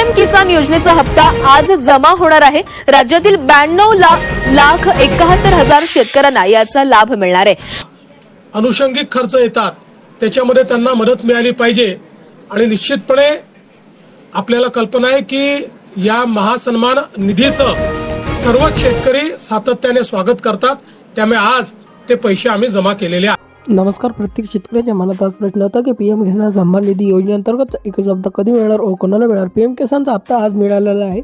PM किसान योजनेचा हप्ता आज जमा होणार आहे. राज्यातील ब्याण्णव लाख एकाहत्तर हजार शेतकऱ्यांना याचा लाभ मिळणार आहे. अनुषंगिक खर्च येतात. त्याच्यामध्ये त्यांना मदत मिळाली पाहिजे. आणि निश्चितपणे आपल्याला कल्पना आहे की या महासन्मान निधीचं सर्वच शेतकरी सातत्याने स्वागत करतात. त्यामुळे आज ते पैसे आम्ही जमा केलेले आहेत. नमस्कार प्रत्येक शेतकऱ्याच्या मनात आज प्रश्न होता की पी एम किसान सन्मान निधी योजनेअंतर्गत एकच हप्ता कधी मिळणार व कोणाला मिळणार? पी एम किसानचा हप्ता आज मिळालेला आहे.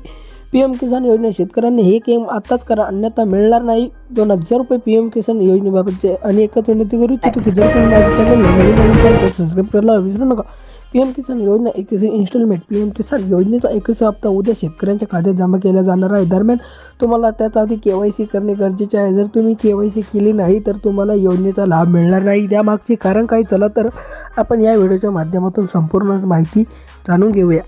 पी एम किसान योजने शेतकऱ्यांनी हे केम आत्ताच करा अन्यथा मिळणार नाही. दोन हजार रुपये पी एम किसान योजनेबाबतचे आणि एकच विनंती करू इच्छितो की जर तुम्ही माझ्या चॅनल सबस्क्राईब करायला विसरू नका. पी एम किसान योजना एकवीस इन्स्टॉलमेंट. पी एम किसान योजनेचा एकवीस हप्ता उद्या शेतकऱ्यांच्या खात्यात जमा केला जाणार आहे. दरम्यान तुम्हाला त्याचा आधी के वाय सी करणे गरजेचे आहे. जर तुम्ही के वाय सी केली नाही तर तुम्हाला योजनेचा लाभ मिळणार नाही. त्यामागचे कारण काय? चला तर आपण या व्हिडिओच्या माध्यमातून संपूर्ण माहिती जाणून घेऊया.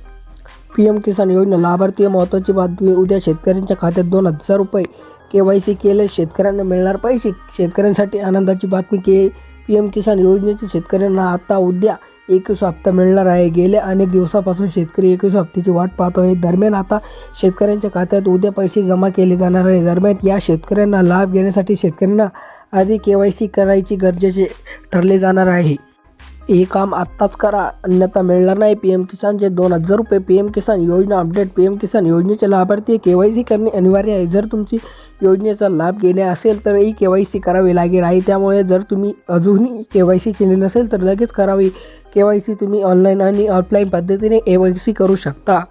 पी एम किसान योजना लाभार्थी महत्त्वाची बातमी. उद्या शेतकऱ्यांच्या खात्यात दोन हजार रुपये के वाय सी केले शेतकऱ्यांना मिळणार पैसे. शेतकऱ्यांसाठी आनंदाची बातमी के पी एम किसान योजनेचे शेतकऱ्यांना आता उद्या एकवीस हप्ता मिळणार आहे. गेल्या अनेक दिवसापासून शेतकरी एकवीस हप्त्याची वाट पाहतो आहे. दरम्यान आता शेतकऱ्यांच्या खात्यात उद्या पैसे जमा केले जाणार आहे. दरम्यान या शेतकऱ्यांना लाभ घेण्यासाठी शेतकऱ्यांना आधी के वाय सी करायची गरजेचे ठरले जाणार आहे. हे काम आत्ताच करा. अन्यथा मिळणार नाही पी एम किसानचे दोन हजार रुपये पी एम किसान योजना अपडेट पी एम किसान योजनेचे लाभार्थी के वाय सी करणे अनिवार्य आहे. जर तुमची योजनेचा लाभ घेणे असेल तर ही के वाय सी करावी लागेल आहे त्यामुळे जर तुम्ही अजूनही के वाय सी केली नसेल तर लगेच करावी. के वाय सी तुम्ही ऑनलाईन आणि ऑफलाईन पद्धतीने के वाय सी करू शकता.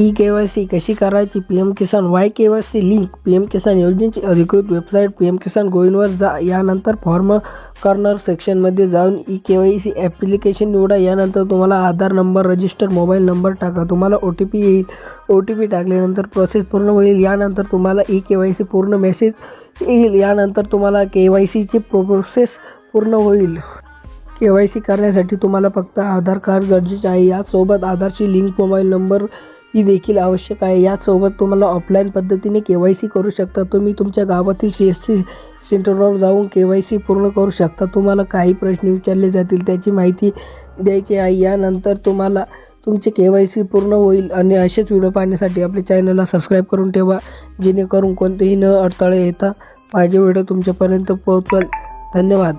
ई के वाय सी कशी करायची? P M Kisan Y K Y C link P M Kisan योजनेची अधिकृत वेबसाईट पी एम किसान गोईनवर जा यानंतर फॉर्म कॉर्नर सेक्शनमध्ये जाऊन E K Y C application निवडा. यानंतर तुम्हाला Aadhaar number register mobile number टाका. तुम्हाला ओ टी पी येईल. ओ टी पी टाकल्यानंतर प्रोसेस पूर्ण होईल. यानंतर तुम्हाला ई के वाय सी पूर्ण मेसेज येईल. यानंतर तुम्हाला के वाय सीची प्रोसेस पूर्ण होईल. के वाय सी करण्यासाठी तुम्हाला फक्त आधार कार्ड गरजेचे आहे. यासोबत आधारची लिंक मोबाईल नंबर ही देखील आवश्यक आहे. यासोबत तुम्हाला ऑफलाईन पद्धतीने के वाय सी करू शकता. तुम्ही तुमच्या गावातील सी एस सी सेंटरवर जाऊन के वाय सी पूर्ण करू शकता. तुम्हाला काही प्रश्न विचारले जातील त्याची माहिती द्यायची आहे. यानंतर तुम्हाला तुमचे के वाय सी पूर्ण होईल आणि असेच व्हिडिओ पाहण्यासाठी आपल्या चॅनलला सबस्क्राईब करून ठेवा. जेणेकरून कोणतेही न अडथळे येता माझे व्हिडिओ तुमच्यापर्यंत पोहोचवाल. धन्यवाद.